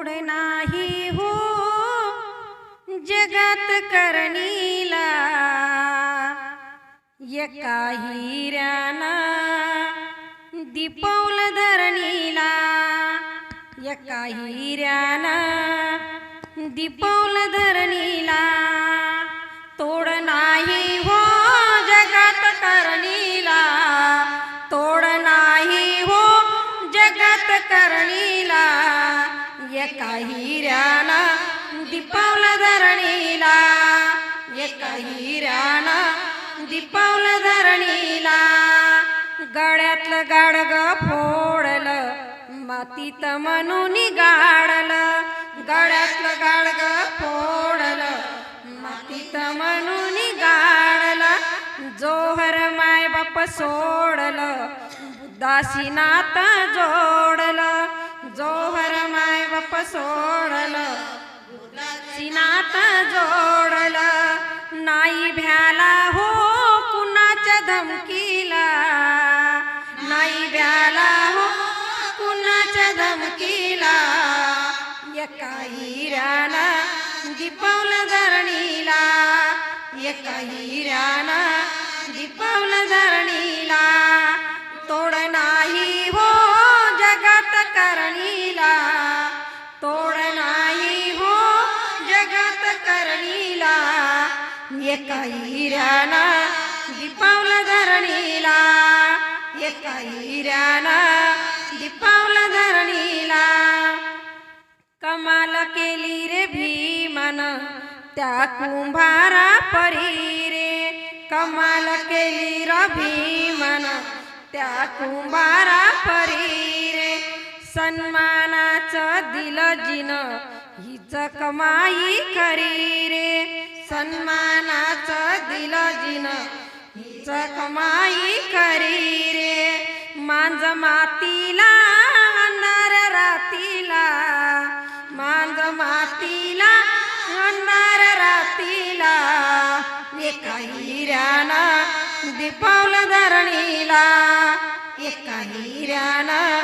तोड नाही हो. जगात करणीला एका हिऱ्याना दीपवलं धरणीला. एका हिऱ्याना दीपवलं धरणीला. तोड नाही हो. एका हिऱ्याला दीपावलं धरणीला. एका हिऱ्याला दीपावलं धरणीला. गळ्यातलं गाडग फोडलं मातीत म्हणून गाडलं गळ्यातलं गाडग फोडलं मातीत म्हणून गाडलं जोहर माय बाप सोडलं बुद्धाशी जोडलं. जोहर सोडलं. सिनात जोडलं. नाही भ्याला हो कुणाच्या धमकीला. नाही भ्याला हो कुणाच्या धमकीला. एका हिऱ्याना दिपवलं धरणीला. एका हिऱ्याना एका हिऱ्याना दीपावलं धरणीला. एका हिऱ्याना दीपावलं धरणीला. कमाल केली रे भीमन त्या कुंभारा परी रे. कमाल केली र भीमन त्या कुंभारा परी रे. सन्मानाचं दिलं जिन हिच कमाई करी रे. सन्मानाचं दिलं जिन हिच कमाई करी रे. मांज मातीला अंधार रातीला. मांज मातीला अंधार रातीला. एका हिऱ्याना दीपावलं धरणीला. एका हिऱ्याना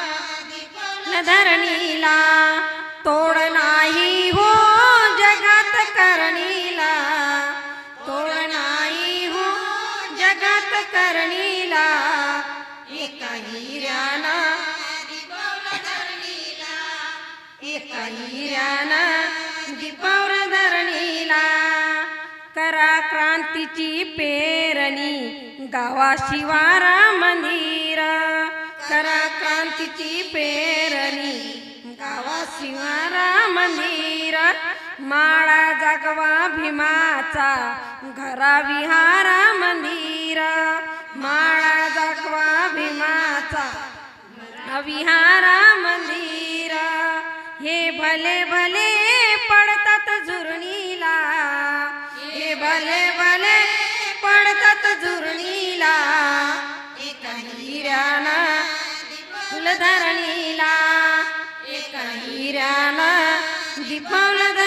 धरणीला. तोड नाही हो करणीला एका हिऱ्याना एका हिऱ्याना दीपावर धरणीला. करा क्रांतीची पेरणी गावा शिवारा मंदिर. करा क्रांतीची पेरणी गावा शिवारा मंदिर. माळा जागवा भीमाचा घरा विहार विहारा मंदिर. हे भले भले पडतात झुरणीला. हे भले भले पडतात झुरणीला. एका हिऱ्याना धरणीला एका हिऱ्याना दीपावलं